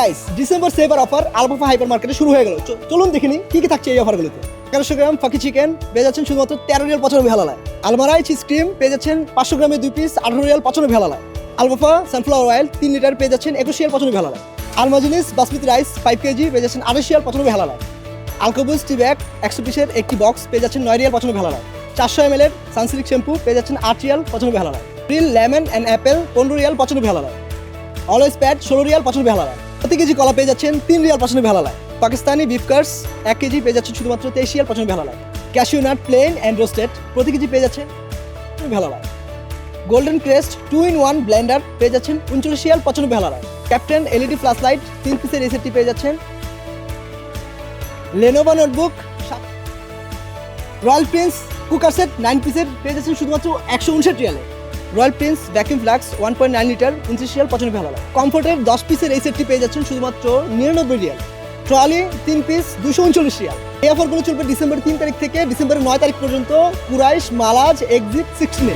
Guys December saver offer Alfa hyper মার্কেটে শুরু হয়ে গেল। চলুন দেখিনি কি কি থাকছে এই অফারগুলোতে এগারোশো গ্রাম ফাঁকি চিকেন, পেয়ে যাচ্ছেন শুধুমাত্র তেরো রিয়াল পঁচানব্বই হালালায়। আলমারাই চিজ ক্রিম পেয়ে যাচ্ছেন পাঁচশো গ্রামে দুই পিস আঠারো রিয়াল পঁচানব্বই হালালায়। আলফা সানফ্লাওয়ার অয়েল তিন লিটার, পেয়ে যাচ্ছেন একুশ রিয়াল পঁচানব্বই হালালায়। আলমাজিনিস বাসমতি রাইস ফাইভ কেজি পেয়ে যাচ্ছেন আঠাশ রিয়াল পঁচানব্বই হালালায়। আলকোবুস টি ব্যাগ একশো পিসের একটি বক্স পেয়ে যাচ্ছেন নয় রিয়াল পঁচানব্বই হালালায়। চারশো এম এর সানসিল্ক শ্যাম্পু পেয়ে যাচ্ছেন আট রিয়াল পঁচানব্বই হালালায়। রিল লেমন অ্যান্ড অ্যাপেল পনেরো রিয়াল পঁচানব্বই হালালায়। অলওয়েজ প্যাড ষোলো রিয়াল পঁচানব্বই হালালায়। প্রতি কেজি কলা পেয়ে যাচ্ছেন তিন রিয়াল পঁচানব্বই হালালায় পাকিস্তানি বিফ কার্স এক কেজি পেয়ে যাচ্ছেন শুধুমাত্র তেইশ রিয়াল পঁচানব্বই হালালায় cashew nut plain and roasted প্রতি কেজি পেয়ে পঁচানব্বই হালালায় Golden Crest two in one blender পেয়ে যাচ্ছেন উনচল্লিশ রিয়াল পঁচানব্বই হালালায় ক্যাপ্টেন এলইডি ফ্ল্যাশ লাইট তিন পিসের এই পেয়ে যাচ্ছেন Lenovo notebook Royal Prince cooker set nine পিসের পেয়ে যাচ্ছেন শুধুমাত্র একশো উনষাট রিয়ালে। Royal Prince vacuum flask one point nine litre উনত্রিশ পছন্দ ভালো কমফোর্টের দশ পিসের এই সেটটি পেয়ে যাচ্ছেন শুধুমাত্র নিরানব্বই রিয়াল। ট্রলি তিন পিস দুশো উনচল্লিশ রিয়াল। এই অফারগুলো চলবে ডিসেম্বর তিন তারিখ থেকে ডিসেম্বরের নয় তারিখ পর্যন্ত। কুরাইশ, মালাজ, এক্সিট, সিক্সটিনে